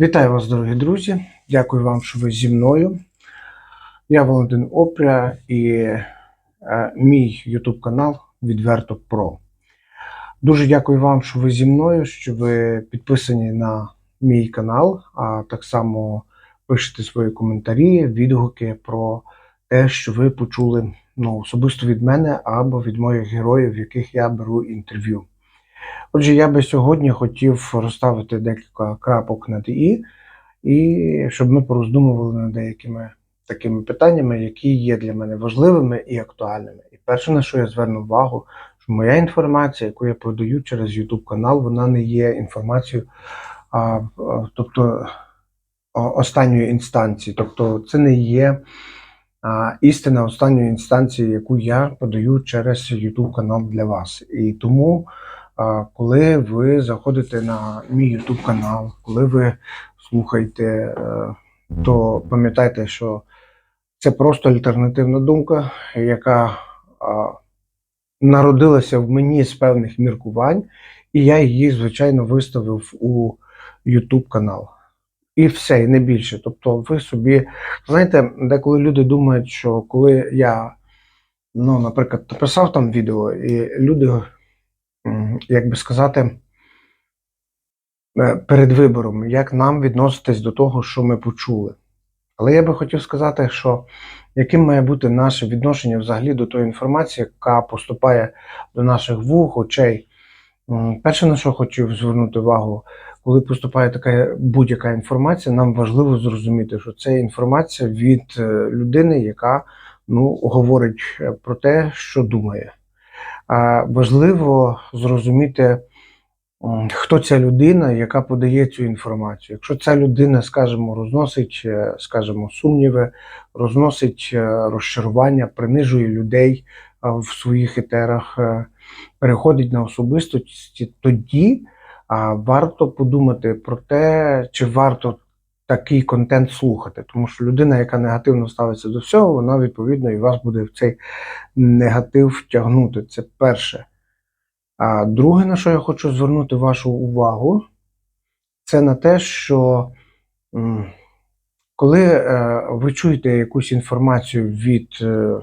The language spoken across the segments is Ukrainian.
Вітаю вас, дорогі друзі. Дякую вам, що ви зі мною. Я Валентин Опря і е, мій YouTube канал Відверто Про. Дуже дякую вам, що ви зі мною, що ви підписані на мій канал, а так само пишете свої коментарі, відгуки про те, що ви почули ну, особисто від мене або від моїх героїв, в яких я беру інтерв'ю. Отже, я би сьогодні хотів розставити декілька крапок над і, і щоб ми пороздумували над деякими такими питаннями, які є для мене важливими і актуальними. І перше, на що я зверну увагу, що моя інформація, яку я подаю через YouTube канал, вона не є інформацією, а, тобто останньої інстанції. Тобто, це не є а, істина останньої інстанції, яку я подаю через YouTube канал для вас. І тому. Коли ви заходите на мій YouTube канал, коли ви слухаєте, е, то пам'ятайте, що це просто альтернативна думка, яка народилася в мені з певних міркувань, і я її, звичайно, виставив у YouTube канал. І все, і не більше. Тобто, ви собі, знаєте, деколи люди думають, що коли я, ну, наприклад, написав там відео, і люди як би сказати, е, перед вибором, як нам відноситись до того, що ми почули. Але я би хотів сказати, що яким має бути наше відношення взагалі до тої інформації, яка поступає до наших вух, очей. Перше, на що хотів звернути увагу, коли поступає така будь-яка інформація, нам важливо зрозуміти, що це інформація від е, людини, яка ну, говорить е, про те, що думає. Важливо зрозуміти, хто ця людина, яка подає цю інформацію. Якщо ця людина, скажімо, розносить, е, скажімо, сумніви, розносить е, розчарування, принижує людей е, в своїх етерах, переходить на особистості, тоді варто подумати про те, чи варто такий контент слухати. Тому що людина, яка негативно ставиться до всього, вона відповідно і вас буде в цей негатив втягнути. Це перше. А друге, на що я хочу звернути вашу увагу, це на те, що коли е, ви чуєте якусь інформацію від е,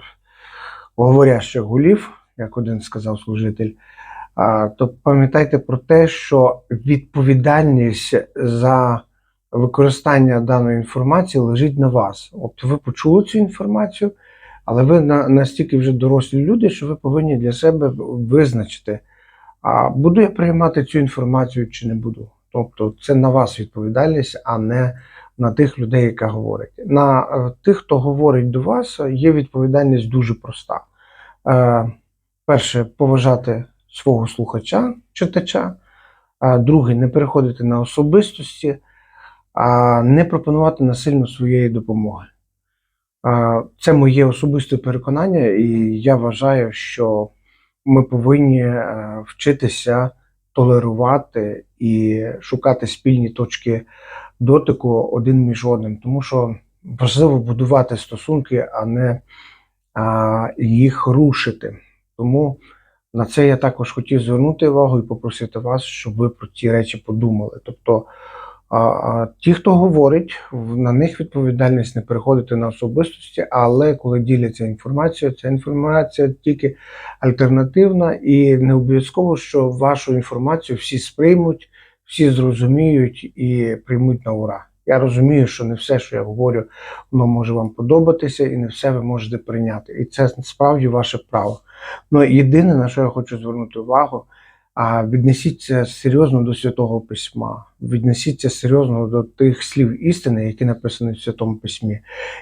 говорящих гулів, як один сказав служитель, то пам'ятайте про те, що відповідальність за використання даної інформації лежить на вас. От ви почули цю інформацію, але ви на, настільки вже дорослі люди, що ви повинні для себе визначити, а буду я приймати цю інформацію чи не буду. Тобто це на вас відповідальність, а не на тих людей, яка говорить. На е, тих, хто говорить до вас, є відповідальність дуже проста. Е, перше, поважати свого слухача, читача. А друге, не переходити на особистості, не пропонувати насильно своєї допомоги. Це моє особисте переконання, і я вважаю, що ми повинні е, вчитися толерувати і шукати спільні точки дотику один між одним, тому що важливо будувати стосунки, а не їх рушити. Тому на це я також хотів звернути увагу і попросити вас, щоб ви про ці речі подумали. Тобто, а, ті, хто говорить, на них відповідальність не переходити на особистості, але коли діляться інформацією, ця інформація тільки альтернативна і не обов'язково, що вашу інформацію всі сприймуть, всі зрозуміють і приймуть на ура. Я розумію, що не все, що я говорю, воно може вам подобатися, і не все ви можете прийняти. І це справді ваше право. Ну, єдине, на що я хочу звернути увагу, віднесіться серйозно до Святого Письма, віднесіться серйозно до тих слів істини, які написані в Святому Письмі.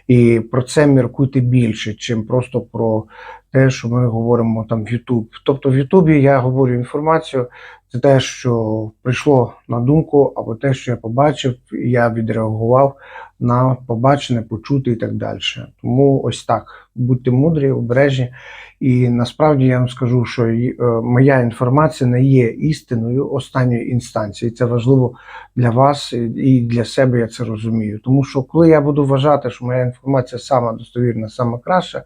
І про це міркуйте більше, чим просто про те, що ми говоримо там в YouTube. Тобто в Ютубі я говорю інформацію, це те, що прийшло на думку, або те, що я побачив, і я відреагував на побачене, почути і так далі. Тому ось так. Будьте мудрі, обережні. І насправді я вам скажу, що е, моя інформація не є істиною останньої інстанції. Це важливо для вас і- для себе я це розумію. Тому що коли я буду вважати, що моя інформація сама достовірна, сама краща,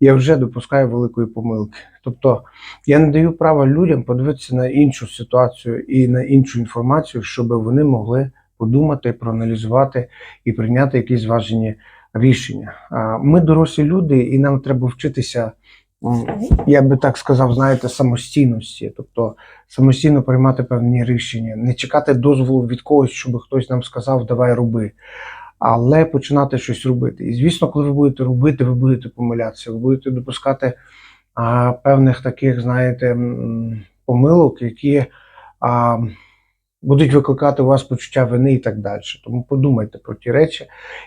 я вже допускаю великої помилки. Тобто я не даю права людям подивитися на іншу ситуацію і на іншу інформацію, щоб вони могли подумати, проаналізувати і прийняти якісь зважені рішення. Ми дорослі люди, і нам треба вчитися, я би так сказав, знаєте, самостійності, тобто самостійно приймати певні рішення, не чекати дозволу від когось, щоб хтось нам сказав, давай роби. Але починати щось робити. І звісно, коли ви будете робити, ви будете помилятися, ви будете допускати а, певних таких, знаєте, помилок, які а, будуть викликати у вас почуття вини і так далі. Тому подумайте про ті речі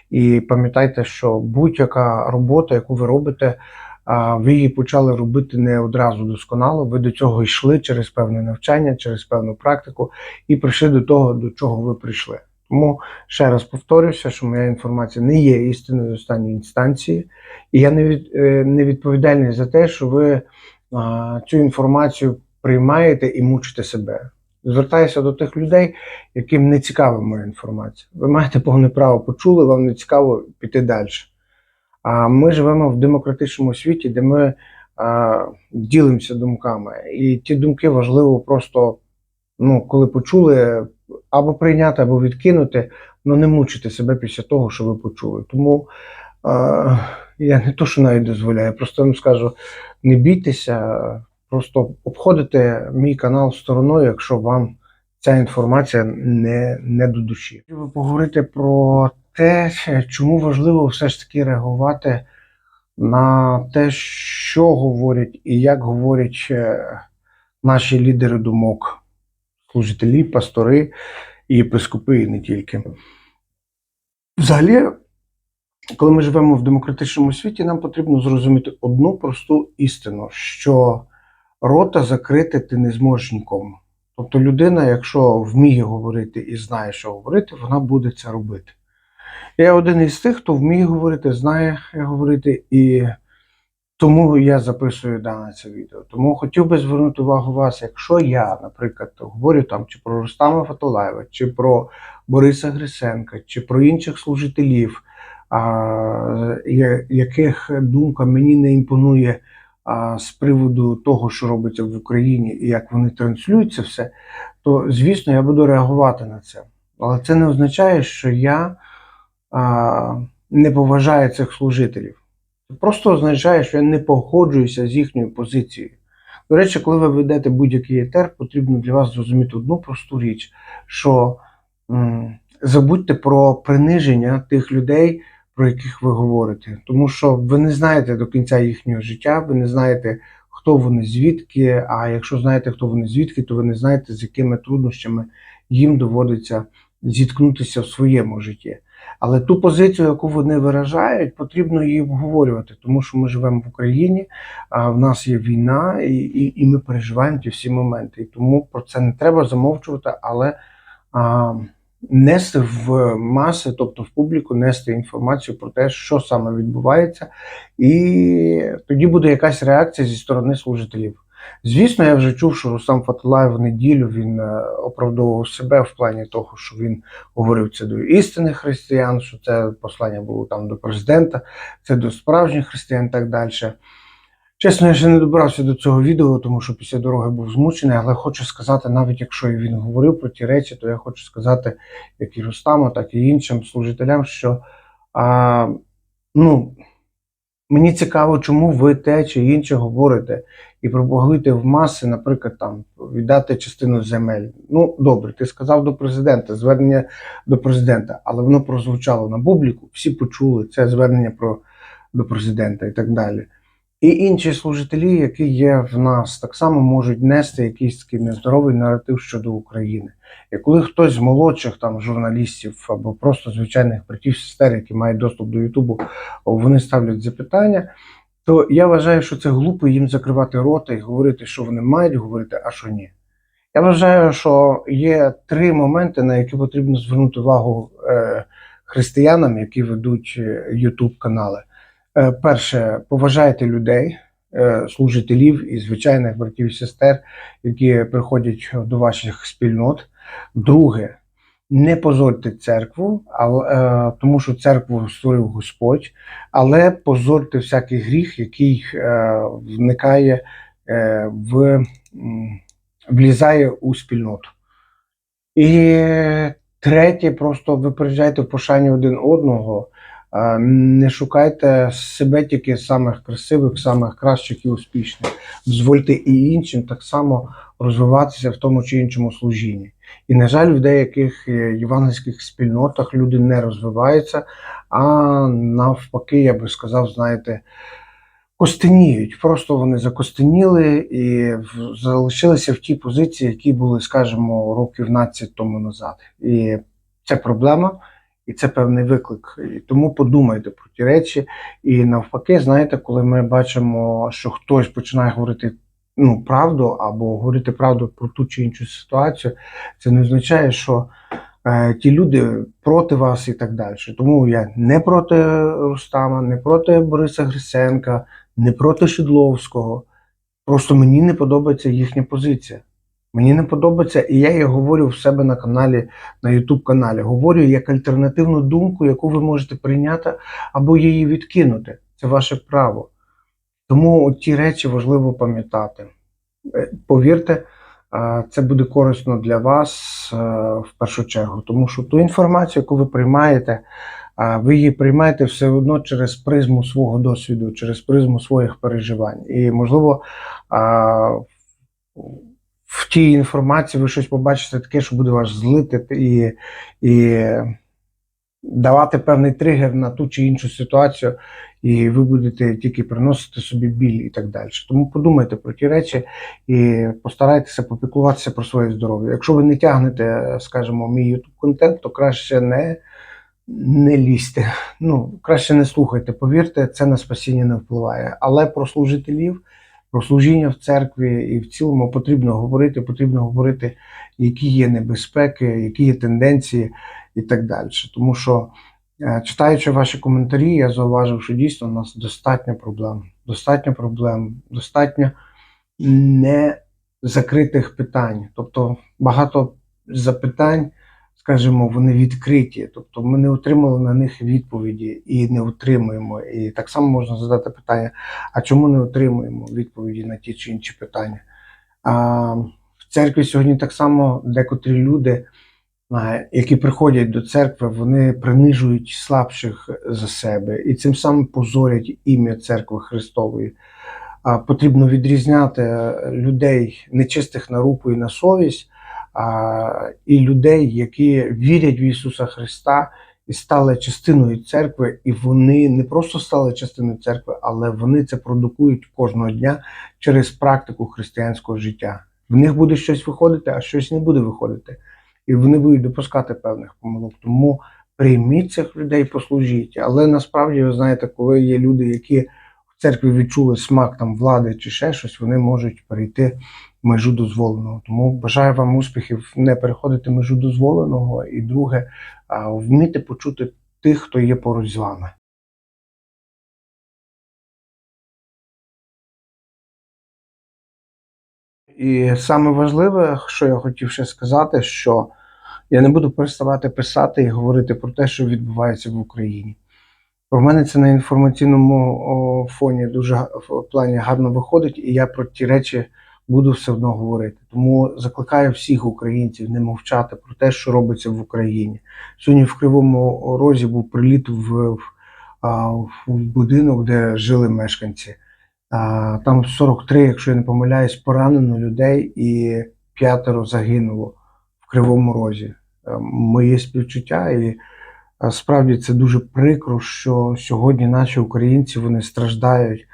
і пам'ятайте, що будь-яка робота, яку ви робите, ви її почали робити не одразу досконало. Ви до цього йшли через певне навчання, через певну практику і прийшли до того, до чого ви прийшли. Тому ще раз повторюся, що моя інформація не є істиною останньої інстанції, і я не, від, е, не відповідальний за те, що ви а, цю інформацію приймаєте і мучите себе. Звертаюся до тих людей, яким не цікава моя інформація. Ви маєте повне право почули, вам не цікаво піти далі. А ми живемо в демократичному світі, де ми ділимося думками. І ті думки важливо просто, ну, коли почули, або прийняти, або відкинути, але не мучити себе після того, що ви почули. Тому я не то, що навіть дозволяю, просто вам скажу: не бійтеся, просто обходите мій канал стороною, якщо вам ця інформація не, не до душі. Поговорити про те, чому важливо все ж таки реагувати на те, що говорять і як говорять е, наші лідери думок, служителі, пастори і єпископи, і не тільки. Взагалі, коли ми живемо в демократичному світі, нам потрібно зрозуміти одну просту істину, що рота закрити ти не зможеш нікому. Тобто людина, якщо вміє говорити і знає, що говорити, вона буде це робити. Я один із тих, хто вміє говорити, знає говорити, і тому я записую дане це відео. Тому хотів би звернути увагу вас, якщо я, наприклад, говорю там чи про Рустама Фатулаєва, чи про Бориса Грисенка, чи про інших служителів, а, яких думка мені не імпонує а, з приводу того, що робиться в Україні і як вони транслюють це все, то звісно я буду реагувати на це. Але це не означає, що я не поважаю цих служителів. Це просто означає, що я не погоджуюся з їхньою позицією. До речі, коли ви ведете будь-який етер, потрібно для вас зрозуміти одну просту річ, що м, забудьте про приниження тих людей, про яких ви говорите. Тому що ви не знаєте до кінця їхнього життя, ви не знаєте, хто вони звідки. А якщо знаєте, хто вони звідки, то ви не знаєте, з якими труднощами їм доводиться зіткнутися в своєму житті. Але ту позицію, яку вони виражають, потрібно її обговорювати, тому що ми живемо в Україні, а в нас є війна, і, і, і ми переживаємо ті всі моменти. І тому про це не треба замовчувати, але а, нести в маси, тобто в публіку, нести інформацію про те, що саме відбувається, і тоді буде якась реакція зі сторони служителів. Звісно, я вже чув, що Рустам Фатулаєв в неділю він е, оправдовував себе в плані того, що він говорив це до істинних християн, що це послання було там до президента, це до справжніх християн і так далі. Чесно, я ще не добрався до цього відео, тому що після дороги був змучений, але хочу сказати, навіть якщо він говорив про ті речі, то я хочу сказати, як і Рустаму, так і іншим служителям, що а, ну, мені цікаво, чому ви те чи інше говорите і пропагуєте в маси, наприклад, там віддати частину земель. Ну, добре, ти сказав до президента, звернення до президента, але воно прозвучало на публіку, всі почули це звернення про, до президента і так далі. І інші служителі, які є в нас, так само можуть нести якийсь такий нездоровий наратив щодо України. І коли хтось з молодших там журналістів або просто звичайних братів сестер, які мають доступ до Ютубу, вони ставлять запитання, то я вважаю, що це глупо їм закривати рота і говорити, що вони мають говорити, а що ні. Я вважаю, що є три моменти, на які потрібно звернути увагу е, християнам, які ведуть YouTube канали. Е, перше, поважайте людей, е, служителів і звичайних братів і сестер, які приходять до ваших спільнот. Друге, не позорте церкву, але, тому що церкву створив Господь, але позорте всякий гріх, який е, вникає в влізає у спільноту. І Третє, просто ви приїжджаєте в пошані один одного. Не шукайте себе тільки самих красивих, самих кращих і успішних. Дозвольте і іншим так само розвиватися в тому чи іншому служінні. І, на жаль, в деяких е, євангельських спільнотах люди не розвиваються, а навпаки, я би сказав, знаєте, костеніють. Просто вони закостеніли і залишилися в тій позиції, які були, скажімо, років 15 тому назад. І це проблема. І це певний виклик. І тому подумайте про ті речі. І навпаки, знаєте, коли ми бачимо, що хтось починає говорити ну, правду або говорити правду про ту чи іншу ситуацію, це не означає, що е, ті люди проти вас і так далі. Тому я не проти Рустама, не проти Бориса Грисенка, не проти Шідловського. Просто мені не подобається їхня позиція. Мені не подобається, і я її говорю в себе на каналі, на YouTube каналі. Говорю як альтернативну думку, яку ви можете прийняти або її відкинути. Це ваше право. Тому ті речі важливо пам'ятати. Е, Повірте, е, це буде корисно для вас е, в першу чергу, тому що ту інформацію, яку ви приймаєте, ви її приймаєте все одно через призму свого досвіду, через призму своїх переживань. І, можливо, в тій інформації ви щось побачите таке, що буде вас злити і, і давати певний тригер на ту чи іншу ситуацію, і ви будете тільки приносити собі біль і так далі. Тому подумайте про ті речі і постарайтеся попіклуватися про своє здоров'я. Якщо ви не тягнете, скажімо, мій YouTube контент, то краще не, не лізьте. Ну, краще не слухайте. Повірте, це на спасіння не впливає. Але про служителів. Про служіння в церкві і в цілому потрібно говорити, потрібно говорити, які є небезпеки, які є тенденції і так далі. Тому що, е, читаючи ваші коментарі, я зауважив, що дійсно у нас достатньо проблем. Достатньо проблем, достатньо незакритих питань. Тобто багато запитань, скажімо, вони відкриті. Тобто ми не отримали на них відповіді і не отримуємо. І так само можна задати питання: а чому не отримуємо відповіді на ті чи інші питання? А, в церкві сьогодні так само декотрі люди, які приходять до церкви, вони принижують слабших за себе і цим самим позорять ім'я церкви Христової. А, потрібно відрізняти людей нечистих на руку і на совість, і людей, які вірять в Ісуса Христа і стали частиною церкви, і вони не просто стали частиною церкви, але вони це продукують кожного дня через практику християнського життя. В них буде щось виходити, а щось не буде виходити. І вони будуть допускати певних помилок. Тому прийміть цих людей, послужіть. Але насправді, ви знаєте, коли є люди, які в церкві відчули смак там влади чи ще щось, вони можуть перейти межу дозволеного. Тому бажаю вам успіхів не переходити межу дозволеного. І друге, вміти почути тих, хто є поруч з вами. І саме важливе, що я хотів ще сказати, що я не буду переставати писати і говорити про те, що відбувається в Україні. У мене це на інформаційному фоні дуже в плані гарно виходить, і я про ті речі буду все одно говорити. Тому закликаю всіх українців не мовчати про те, що робиться в Україні. Сьогодні в Кривому Розі був приліт в, в, будинок, де жили мешканці. Там 43, якщо я не помиляюсь, поранено людей і п'ятеро загинуло в Кривому Розі. Е, Моє співчуття, і е, справді це дуже прикро, що сьогодні наші українці вони страждають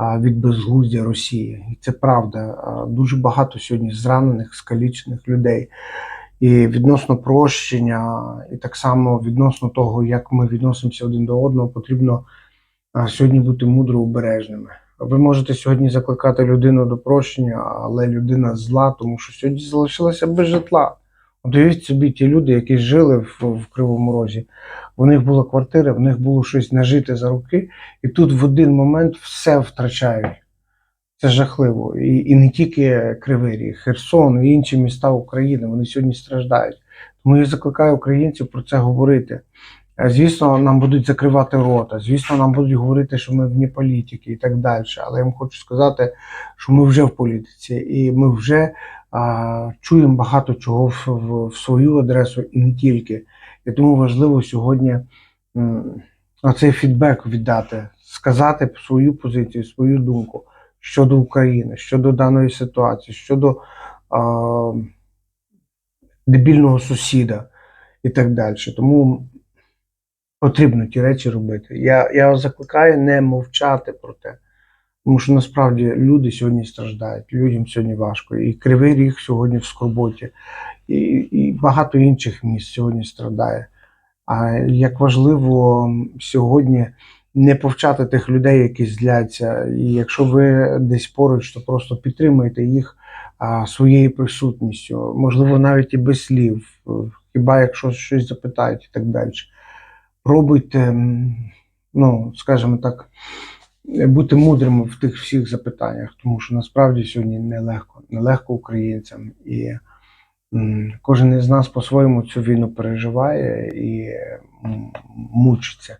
від безглуздя Росії. І це правда. Дуже багато сьогодні зранених, скалічених людей. І відносно прощення, і так само відносно того, як ми відносимося один до одного, потрібно сьогодні бути мудро обережними. Ви можете сьогодні закликати людину до прощення, але людина зла, тому що сьогодні залишилася без житла. Уявіть собі ті люди, які жили в, в Кривому Розі. У них була квартира, в них було щось нажити за руки, і тут в один момент все втрачають. Це жахливо. І, і не тільки Кривий Ріг, Херсон і інші міста України, вони сьогодні страждають. Тому я закликаю українців про це говорити. Е, Звісно, нам будуть закривати рота, звісно, нам будуть говорити, що ми вні політики і так далі. Але я вам хочу сказати, що ми вже в політиці, і ми вже чуємо багато чого в, в, в свою адресу і не тільки. І тому важливо сьогодні м, оцей фідбек віддати, сказати свою позицію, свою думку щодо України, щодо даної ситуації, щодо а, дебільного сусіда і так далі. Тому потрібно ті речі робити. Я, я закликаю не мовчати про те. Тому що насправді люди сьогодні страждають, людям сьогодні важко. І Кривий Ріг сьогодні в скорботі, і, і багато інших міст сьогодні страдає. А як важливо сьогодні не повчати тих людей, які зляться. І якщо ви десь поруч, то просто підтримуйте їх а, своєю присутністю, можливо, навіть і без слів, хіба якщо щось запитають і так далі. Пробуйте, ну, скажімо так, бути мудрими в тих всіх запитаннях, тому що насправді сьогодні нелегко, нелегко українцям. І кожен із нас по-своєму цю війну переживає і мучиться.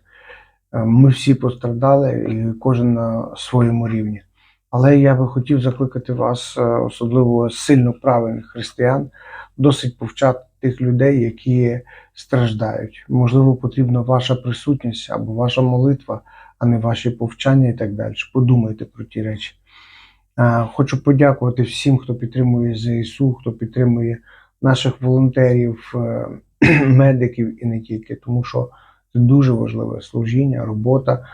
Е, Ми всі постраждали, і кожен на своєму рівні. Але я би хотів закликати вас, е, особливо сильно правильних християн, досить повчати тих людей, які страждають. Можливо, потрібна ваша присутність або ваша молитва, а не ваші повчання і так далі. Подумайте про ті речі. Хочу подякувати всім, хто підтримує ЗСУ, хто підтримує наших волонтерів, е, медиків і не тільки, тому що це дуже важливе служіння, робота.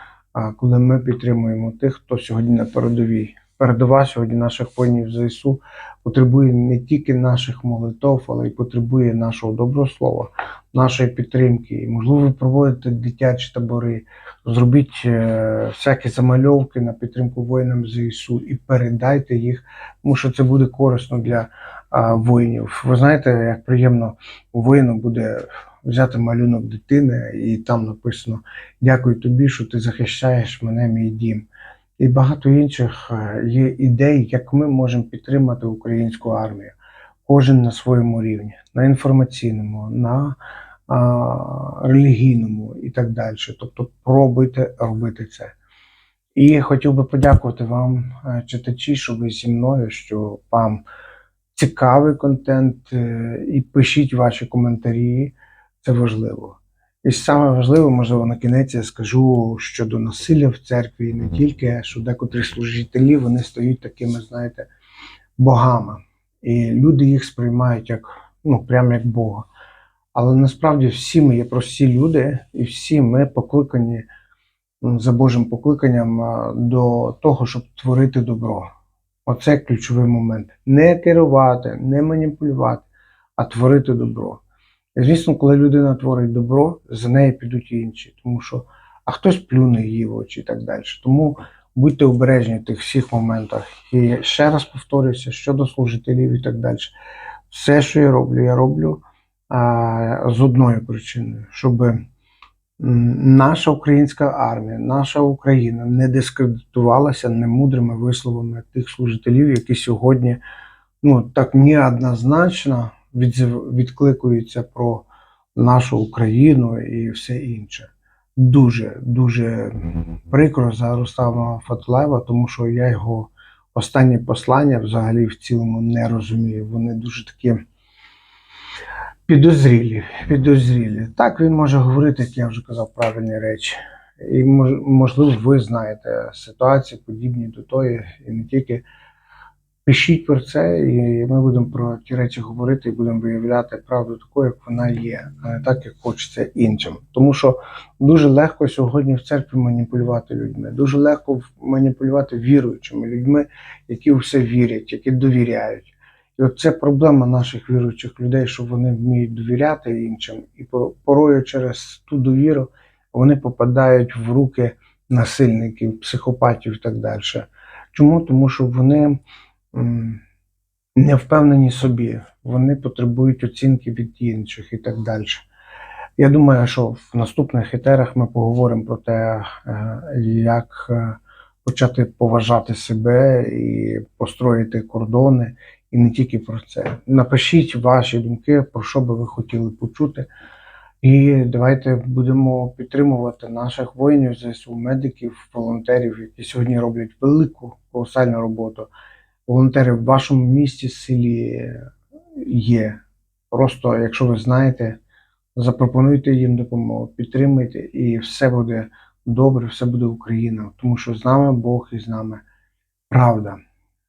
Коли ми підтримуємо тих, хто сьогодні на передовій. Передова сьогодні наших воїнів ЗСУ потребує не тільки наших молитов, але й потребує нашого доброго слова, нашої підтримки. І, можливо, проводите дитячі табори, зробіть е, всякі замальовки на підтримку воїнам ЗСУ і передайте їх, тому що це буде корисно для воїнів. Ви знаєте, як приємно у воїну буде взяти малюнок дитини, і там написано Дякую тобі, що ти захищаєш мене, мій дім. І багато інших е, є ідей, як ми можемо підтримати українську армію. Кожен на своєму рівні, на інформаційному, на а, релігійному і так далі. Тобто пробуйте робити це. І хотів би подякувати вам, е, читачі, що ви зі мною, що вам цікавий контент, е, і пишіть ваші коментарі. Це важливо. І саме важливе, можливо, на кінець я скажу щодо насилля в церкві, і не тільки, що декотрі служителі вони стають такими, знаєте, богами. І люди їх сприймають як, ну, прямо як Бога. Але насправді всі ми є прості люди, і всі ми покликані за Божим покликанням до того, щоб творити добро. Оце ключовий момент. Не керувати, не маніпулювати, а творити добро. Звісно, коли людина творить добро, за нею підуть і інші, тому що а хтось плюне її в очі і так далі. Тому будьте обережні в тих всіх моментах. І ще раз повторюся щодо служителів і так далі. Все, що я роблю, я роблю а, з одною причиною, щоб наша українська армія, наша Україна не дискредитувалася немудрими висловами тих служителів, які сьогодні ну, так неоднозначно відкликуються про нашу Україну і все інше. Дуже, дуже прикро за Рустама Фатлаєва, тому що я його останні послання взагалі в цілому не розумію. Вони дуже такі підозрілі, підозрілі. Так він може говорити, як я вже казав, правильні речі. І можливо, ви знаєте ситуації подібні до тої, і не тільки. Пишіть про це, і ми будемо про ті речі говорити і будемо виявляти правду такою, як вона є, а не так, як хочеться іншим. Тому що дуже легко сьогодні в церкві маніпулювати людьми, дуже легко маніпулювати віруючими людьми, які в все вірять, які довіряють. І от це проблема наших віруючих людей, що вони вміють довіряти іншим, і порою через ту довіру вони попадають в руки насильників, психопатів і так далі. Чому? Тому що вони не впевнені собі, вони потребують оцінки від інших і так далі. Я думаю, що в наступних етерах ми поговоримо про те, е, як е, почати поважати себе і построїти кордони, і не тільки про це. Напишіть ваші думки, про що би ви хотіли почути. І давайте будемо підтримувати наших воїнів, ЗСУ, медиків, волонтерів, які сьогодні роблять велику колосальну роботу. Волонтери в вашому місті, селі є. Просто, якщо ви знаєте, запропонуйте їм допомогу, підтримуйте, і все буде добре, все буде Україна, тому що з нами Бог і з нами правда.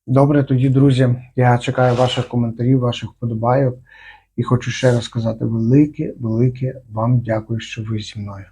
Добре, тоді, друзі, я чекаю ваших коментарів, ваших вподобайок і хочу ще раз сказати велике, велике вам дякую, що ви зі мною.